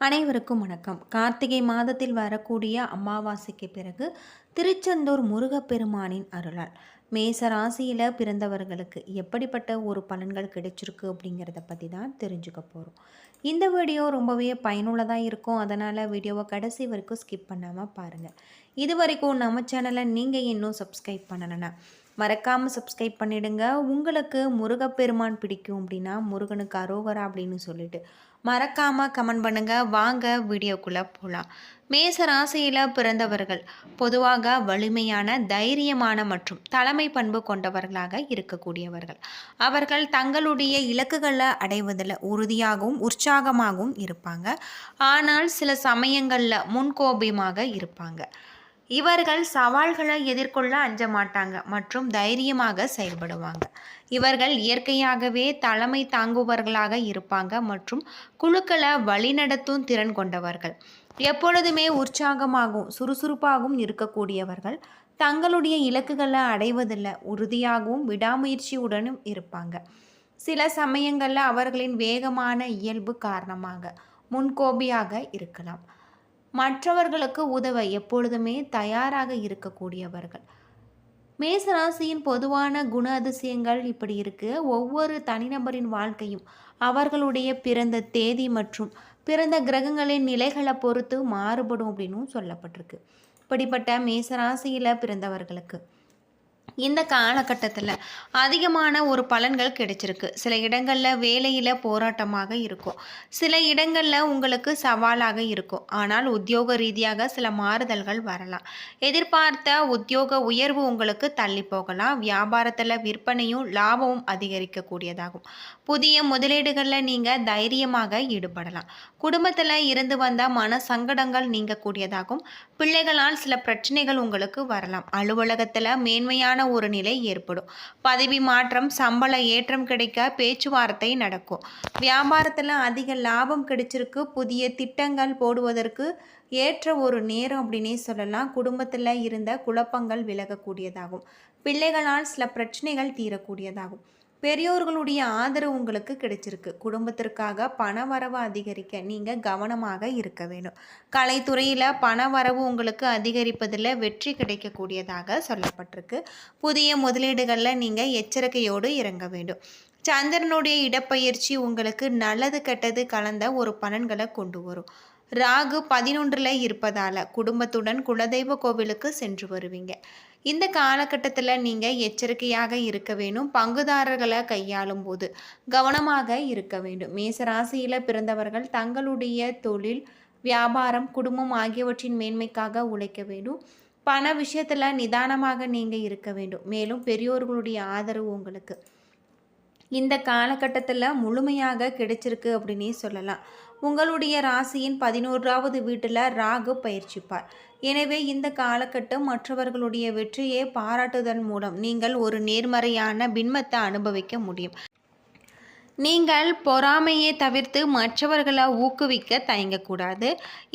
அனைவருக்கும் வணக்கம். கார்த்திகை மாதத்தில் வரக்கூடிய அமாவாசைக்கு பிறகு திருச்செந்தூர் முருகப்பெருமானின் அருளால் மேச ராசியில் பிறந்தவர்களுக்கு எப்படிப்பட்ட ஒரு பலன்கள் கிடைச்சிருக்கு அப்படிங்கிறத பற்றி தான் தெரிஞ்சுக்க போகிறோம் இந்த வீடியோ ரொம்பவே பயனுள்ளதாக இருக்கும். அதனால் வீடியோவை கடைசி வரைக்கும் ஸ்கிப் பண்ணாமல் பாருங்கள் இது வரைக்கும் நம்ம சேனலை நீங்கள் இன்னும் சப்ஸ்கிரைப் பண்ணலைன்னா மறக்காமல் சப்ஸ்கிரைப் பண்ணிடுங்க. உங்களுக்கு முருகப்பெருமான் பிடிக்கும் அப்படின்னா முருகனுக்கு அரோகரா அப்படின்னு சொல்லிட்டு மறக்காமல் கமெண்ட் பண்ணுங்கள் வாங்க வீடியோக்குள்ளே போகலாம் மேச ராசியில் பிறந்தவர்கள் பொதுவாக வலிமையான தைரியமான மற்றும் தலைமை பண்பு கொண்டவர்களாக இருக்கக்கூடியவர்கள். அவர்கள் தங்களுடைய இலக்குகளை அடைவதில் உறுதியாகவும் உற்சாகமாகவும் இருப்பாங்க. ஆனால் சில சமயங்களில் முன்கோபியமாக இருப்பாங்க. இவர்கள் சவால்களை எதிர்கொள்ள அஞ்ச மாட்டாங்க மற்றும் தைரியமாக செயல்படுவாங்க. இவர்கள் இயற்கையாகவே தலைமை தாங்குபவர்களாக இருப்பாங்க மற்றும் குழுக்களை வழிநடத்தும் திறன் கொண்டவர்கள். எப்பொழுதுமே உற்சாகமாகவும் சுறுசுறுப்பாகவும் இருக்கக்கூடியவர்கள். தங்களுடைய இலக்குகளை அடைவதில் உறுதியாகவும் விடாமுயற்சியுடனும் இருப்பாங்க. சில சமயங்களில் அவர்களின் வேகமான இயல்பு காரணமாக முன்கோபியாக இருக்கலாம். மற்றவர்களுக்கு உதவ எப்பொழுதுமே தயாராக இருக்கக்கூடியவர்கள். மேசராசியின் பொதுவான குண அதிசயங்கள் இப்படி இருக்கு. ஒவ்வொரு தனிநபரின் வாழ்க்கையும் அவர்களுடைய பிறந்த தேதி மற்றும் பிறந்த கிரகங்களின் நிலைகளை பொறுத்து மாறுபடும் அப்படின்னும் சொல்லப்பட்டிருக்கு. இப்படிப்பட்ட மேசராசியில் பிறந்தவர்களுக்கு இந்த காலகட்டத்தில் அதிகமான ஒரு பலன்கள் கிடைச்சிருக்கு. சில இடங்களில் வேலையில் போராட்டமாக இருக்கும். சில இடங்களில் உங்களுக்கு சவாலாக இருக்கும். ஆனால் உத்தியோக ரீதியாக சில மாறுதல்கள் வரலாம். எதிர்பார்த்த உத்தியோக உயர்வு உங்களுக்கு தள்ளி போகலாம். வியாபாரத்தில் விற்பனையும் லாபமும் அதிகரிக்கக்கூடியதாகும். புதிய முதலீடுகளில் நீங்கள் தைரியமாக ஈடுபடலாம். குடும்பத்தில் இருந்து வந்த மன சங்கடங்கள் நீங்கக்கூடியதாகும். பிள்ளைகளால் சில பிரச்சனைகள் உங்களுக்கு வரலாம். அலுவலகத்தில் மேன்மையான ஒரு நிலை ஏற்படும். பதவி மாற்றம் சம்பள ஏற்றம் கிடைக்க பேச்சுவார்த்தை நடக்கும். வியாபாரத்தில் அதிக லாபம் கிடைச்சிருக்கு. புதிய திட்டங்கள் போடுவதற்கு ஏற்ற ஒரு நேரம் அப்படின்னே சொல்லலாம். குடும்பத்தில் இருந்த குழப்பங்கள் விலகக்கூடியதாகும். பிள்ளைகளால் சில பிரச்சனைகள் தீரக்கூடியதாகும். பெரியோர்களுடைய ஆதரவு உங்களுக்கு கிடைச்சிருக்கு. குடும்பத்திற்காக பண வரவு அதிகரிக்க நீங்கள் கவனமாக இருக்க வேண்டும். கலைத்துறையில் பண வரவு உங்களுக்கு அதிகரிப்பதில் வெற்றி கிடைக்கக்கூடியதாக சொல்லப்பட்டிருக்கு. புதிய முதலீடுகளில் நீங்கள் எச்சரிக்கையோடு இறங்க வேண்டும். சந்திரனுடைய இடப்பயிற்சி உங்களுக்கு நல்லது கெட்டது கலந்த ஒரு பலன்களை கொண்டு வரும். ராகு பதினொன்றில் இருப்பதால் குடும்பத்துடன் குலதெய்வ கோவிலுக்கு சென்று வருவீங்க. இந்த காலகட்டத்தில் நீங்கள் எச்சரிக்கையாக இருக்க வேண்டும். பங்குதாரர்களை கையாளும் போது கவனமாக இருக்க வேண்டும். மேசராசியில் பிறந்தவர்கள் தங்களுடைய தொழில் வியாபாரம் குடும்பம் ஆகியவற்றின் மேன்மைக்காக உழைக்க வேண்டும். பண விஷயத்தில் நிதானமாக நீங்கள் இருக்க வேண்டும். மேலும் பெரியோர்களுடைய ஆதரவு உங்களுக்கு. இந்த காலகட்டத்தில் முழுமையாக கிடைச்சிருக்கு அப்படின்னே சொல்லலாம். உங்களுடைய ராசியின் பதினோராவது வீட்டில் ராகு பயிற்சிப்பார். எனவே இந்த காலகட்டம் மற்றவர்களுடைய வெற்றியை பாராட்டுதல் மூலம் நீங்கள் ஒரு நேர்மறையான பின்மத்தை அனுபவிக்க முடியும். நீங்கள் பொறாமையை தவிர்த்து மற்றவர்களை ஊக்குவிக்க தயங்கக்கூடாது.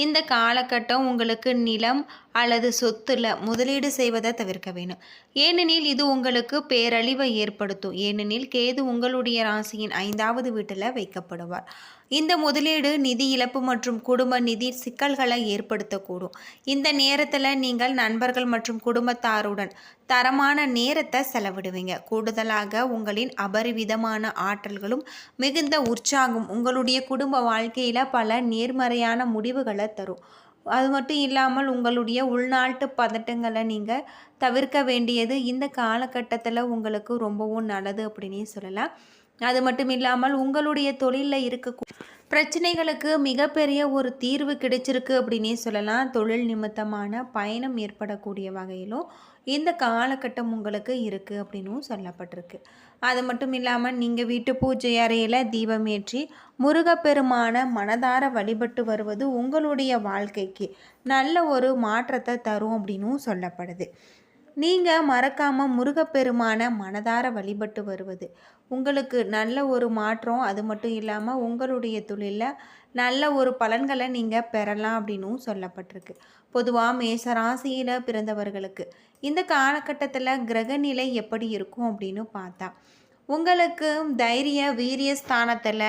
இந்த காலகட்டம் உங்களுக்கு நிலம் அல்லது சொத்துல முதலீடு செய்வதை தவிர்க்க வேணும் ஏனெனில் இது உங்களுக்கு பேரழிவை ஏற்படுத்தும். ஏனெனில் கேது உங்களுடைய ராசியின் ஐந்தாவது வீட்டில் வைக்கப்படுவார். இந்த முதலீடு நிதி இழப்பு மற்றும் குடும்ப நிதி சிக்கல்களை ஏற்படுத்தக்கூடும். இந்த நேரத்தில் நீங்கள் நண்பர்கள் மற்றும் குடும்பத்தாருடன் தரமான நேரத்தை செலவிடுவீங்க. கூடுதலாக உங்களின் அபரிவிதமான ஆற்றல்களும் மிகுந்த உற்சாகம் உங்களுடைய குடும்ப வாழ்க்கையில் பல நேர்மறையான முடிவுகளை தரும். அது மட்டும் இல்லாமல் உங்களுடைய உள்நாட்டு பதட்டங்களை நீங்கள் தவிர்க்க வேண்டியது இந்த காலகட்டத்தில் உங்களுக்கு ரொம்பவும் நல்லது அப்படின்னே சொல்லலாம். அது மட்டும் இல்லாமல் உங்களுடைய தொழிலில் இருக்க பிரச்சனைகளுக்கு மிகப்பெரிய ஒரு தீர்வு கிடைச்சிருக்கு அப்படின்னே சொல்லலாம். தொழில் நிமித்தமான பயணம் ஏற்படக்கூடிய வகையிலும் இந்த காலகட்டம் உங்களுக்கு இருக்குது அப்படின்னும் சொல்லப்பட்டிருக்கு. அது மட்டும் இல்லாமல் நீங்கள் வீட்டு பூஜை அறையில் தீபம் ஏற்றி முருகப்பெருமான மனதார வழிபட்டு வருவது உங்களுடைய வாழ்க்கைக்கு நல்ல ஒரு மாற்றத்தை தரும் அப்படின்னும் சொல்லப்படுது. நீங்கள் மறக்காமல் முருகப்பெருமான மனதார வழிபட்டு வருவது. உங்களுக்கு நல்ல ஒரு மாற்றம் அது மட்டும் இல்லாமல் உங்களுடைய தொழிலில் நல்ல ஒரு பலன்களை நீங்கள் பெறலாம் அப்படின்னும் சொல்லப்பட்டிருக்கு. பொதுவாக மேச ராசியில் பிறந்தவர்களுக்கு இந்த காலகட்டத்தில் கிரகநிலை எப்படி இருக்கும் அப்படின்னு பார்த்தா உங்களுக்கு தைரிய வீரிய ஸ்தானத்தில்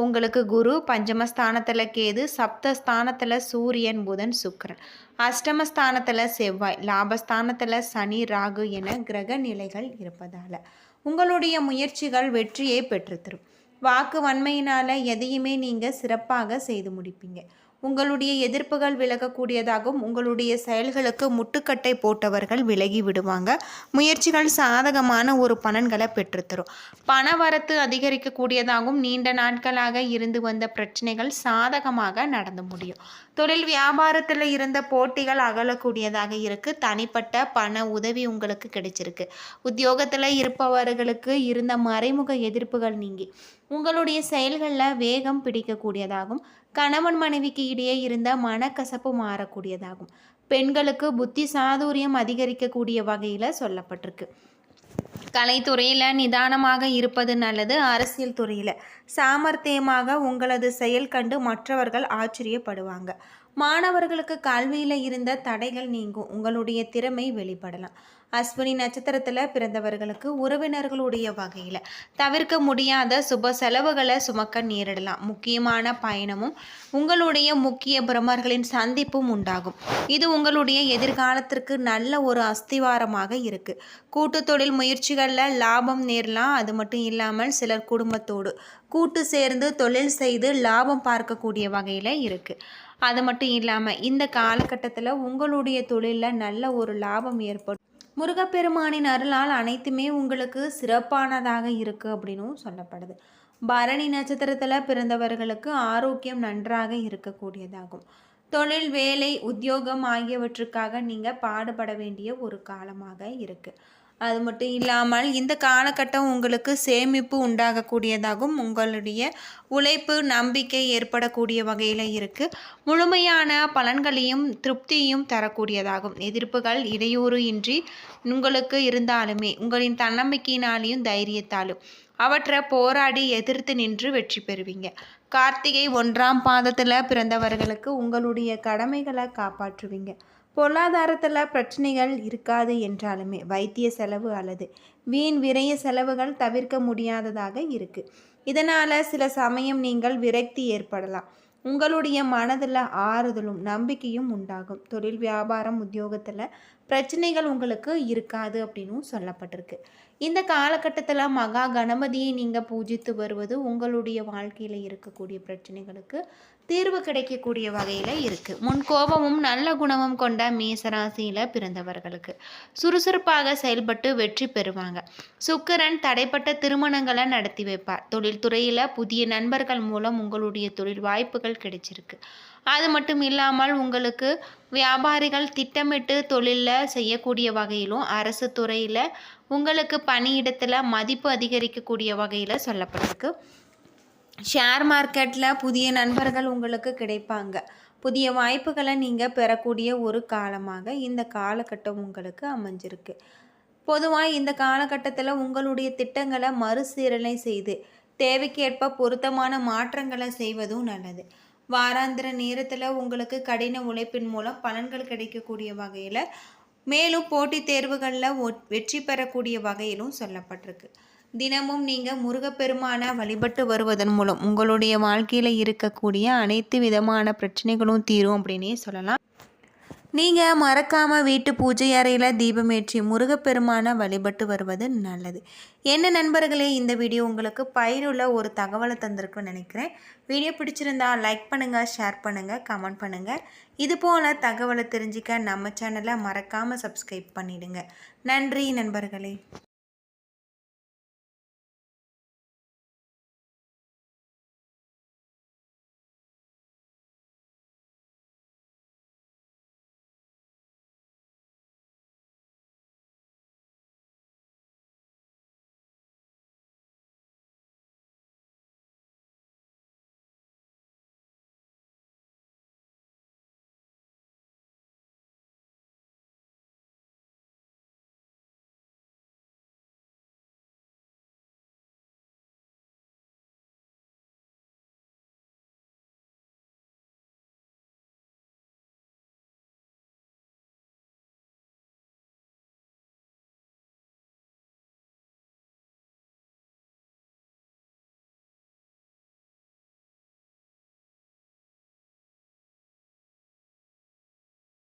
உங்களுக்கு குரு பஞ்சமஸ்தானத்தில் கேது சப்தஸ்தானத்தில் சூரியன் புதன் சுக்கரன். அஷ்டமஸ்தானத்தில் செவ்வாய் லாபஸ்தானத்தில் சனி ராகு என கிரக நிலைகள் இருப்பதால் உங்களுடைய முயற்சிகள் வெற்றியை பெற்றுத்தரும். வாக்கு வன்மையினால் எதையுமே நீங்கள் சிறப்பாக செய்து முடிப்பீங்க. உங்களுடைய எதிர்ப்புகள் விலகக்கூடியதாகவும் உங்களுடைய செயல்களுக்கு முட்டுக்கட்டை போட்டவர்கள் விலகி விடுவாங்க. முயற்சிகள் சாதகமான ஒரு பலன்களை பெற்றுத்தரும். பண வரத்து அதிகரிக்கக்கூடியதாகவும் நீண்ட நாட்களாக இருந்து வந்த பிரச்சனைகள் சாதகமாக நடந்து முடியும். தொழில் வியாபாரத்தில் இருந்த போட்டிகள் அகலக்கூடியதாக இருக்குது தனிப்பட்ட பண உதவி உங்களுக்கு கிடைச்சிருக்கு. உத்தியோகத்தில் இருப்பவர்களுக்கு இருந்த மறைமுக எதிர்ப்புகள் நீங்கி உங்களுடைய செயல்களில் வேகம் பிடிக்கக்கூடியதாகும். கணவன் மனைவிக்கு இடையே இருந்த மனக்கசப்பு மாறக்கூடியதாகும். பெண்களுக்கு புத்தி சாதுரியம் அதிகரிக்கக்கூடிய வகையில் சொல்லப்பட்டிருக்கு. கலைத்துறையில் நிதானமாக இருப்பது நல்லது அரசியல் துறையில். சாமர்த்தியமாக உங்களது செயல் கண்டு மற்றவர்கள் ஆச்சரியப்படுவாங்க. மாணவர்களுக்கு கல்வியில் இருந்த தடைகள் நீங்கும். உங்களுடைய திறமை வெளிப்படலாம். அஸ்வினி நட்சத்திரத்தில் பிறந்தவர்களுக்கு உறவினர்களுடைய வகையில். தவிர்க்க முடியாத சுப செலவுகளை சுமக்க நேரிடலாம். முக்கியமான பயணமும் உங்களுடைய முக்கிய பிரமர்களின் சந்திப்பும் உண்டாகும். இது உங்களுடைய எதிர்காலத்திற்கு நல்ல ஒரு அஸ்திவாரமாக இருக்குது கூட்டு தொழில் முயற்சிகளில் லாபம் நேரலாம். அது மட்டும் இல்லாமல் சிலர் குடும்பத்தோடு கூட்டு சேர்ந்து தொழில் செய்து லாபம் பார்க்கக்கூடிய வகையில் இருக்குது அது மட்டும் இல்லாமல் இந்த காலகட்டத்தில் உங்களுடைய தொழிலில் நல்ல ஒரு லாபம் ஏற்படும். முருகப்பெருமானின் அருளால் அனைத்துமே உங்களுக்கு சிறப்பானதாக இருக்குது அப்படின்னும் சொல்லப்படுது. பரணி நட்சத்திரத்தில் பிறந்தவர்களுக்கு ஆரோக்கியம் நன்றாக இருக்கக்கூடியதாகும். தொழில் வேலை உத்தியோகம் ஆகியவற்றுக்காக நீங்கள் பாடுபட வேண்டிய ஒரு காலமாக இருக்குது அது மட்டும் இல்லாமல் இந்த காலகட்டம் உங்களுக்கு சேமிப்பு உண்டாகக்கூடியதாகவும் உங்களுடைய உழைப்பு நம்பிக்கை ஏற்படக்கூடிய வகையில் இருக்குது முழுமையான பலன்களையும் திருப்தியும் தரக்கூடியதாகும். எதிர்ப்புகள் இடையூறு இன்றி உங்களுக்கு இருந்தாலுமே உங்களின் தன்னம்பிக்கையினாலையும் தைரியத்தாலும் அவற்றை போராடி எதிர்த்து நின்று வெற்றி பெறுவீங்க. கார்த்திகை ஒன்றாம் பாதத்தில் பிறந்தவர்களுக்கு உங்களுடைய கடமைகளை காப்பாற்றுவீங்க. பொருளாதாரத்தில் பிரச்சனைகள் இருக்காது என்றாலுமே வைத்திய செலவு அல்லது வீண் விரைய செலவுகள் தவிர்க்க முடியாததாக இருக்குது இதனால் சில சமயம் நீங்கள் விரக்தி ஏற்படலாம். உங்களுடைய மனதில் ஆறுதலும் நம்பிக்கையும் உண்டாகும். தொழில் வியாபாரம் உத்தியோகத்தில் பிரச்சனைகள் உங்களுக்கு இருக்காது அப்படின்னும் சொல்லப்பட்டிருக்கு. இந்த காலகட்டத்தில் மகா கணபதியை நீங்கள் பூஜித்து வருவது உங்களுடைய வாழ்க்கையில் இருக்கக்கூடிய பிரச்சனைகளுக்கு தீர்வு கிடைக்கக்கூடிய வகையில் இருக்குது முன் கோபமும் நல்ல குணமும் கொண்ட மேசராசியில் பிறந்தவர்களுக்கு சுறுசுறுப்பாக செயல்பட்டு வெற்றி பெறுவாங்க. சுக்கரன் தடைப்பட்ட திருமணங்களை நடத்தி வைப்பார். தொழில்துறையில் புதிய நண்பர்கள் மூலம் உங்களுடைய தொழில் வாய்ப்புகள் கிடைச்சிருக்கு. அது மட்டும் இல்லாமல் உங்களுக்கு வியாபாரிகள் திட்டமிட்டு தொழிலில் செய்யக்கூடிய வகையிலும் அரசு துறையில் உங்களுக்கு பணியிடத்தில் மதிப்பு அதிகரிக்கக்கூடிய வகையில் சொல்லப்பட்டிருக்கு. ஷேர் மார்க்கெட்டில் புதிய நண்பர்கள் உங்களுக்கு கிடைப்பாங்க. புதிய வாய்ப்புகளை நீங்கள் பெறக்கூடிய ஒரு காலமாக இந்த காலகட்டம் உங்களுக்கு அமைஞ்சிருக்கு. பொதுவாக இந்த காலகட்டத்தில் உங்களுடைய திட்டங்களை மறுசீரலை செய்து தேவைக்கேற்ப பொருத்தமான மாற்றங்களை செய்வதும் நல்லது. வாராந்திர நேரத்தில் உங்களுக்கு கடின உழைப்பின் மூலம் பலன்கள் கிடைக்கக்கூடிய வகையில் மேலும் போட்டித் தேர்வுகளில் வெற்றி பெறக்கூடிய வகையிலும் சொல்லப்பட்டிருக்கு. தினமும் நீங்கள் முருகப்பெருமானை வழிபட்டு வருவதன் மூலம் உங்களுடைய வாழ்க்கையில் இருக்கக்கூடிய அனைத்து விதமான பிரச்சனைகளும் தீரும் அப்படின்னே சொல்லலாம். நீங்கள் மறக்காமல் வீட்டு பூஜை அறையில் தீபமேற்றி முருகப்பெருமானை வழிபட்டு வருவது நல்லது. என்ன நண்பர்களே இந்த வீடியோ உங்களுக்கு பயிருள்ள ஒரு தகவலை தந்திருக்குன்னு நினைக்கிறேன். வீடியோ பிடிச்சிருந்தா லைக் பண்ணுங்கள் ஷேர் பண்ணுங்கள் கமெண்ட் பண்ணுங்கள் இது போல் தகவலை தெரிஞ்சிக்க நம்ம சேனலை மறக்காமல் சப்ஸ்கிரைப் பண்ணிவிடுங்க நன்றி நண்பர்களே.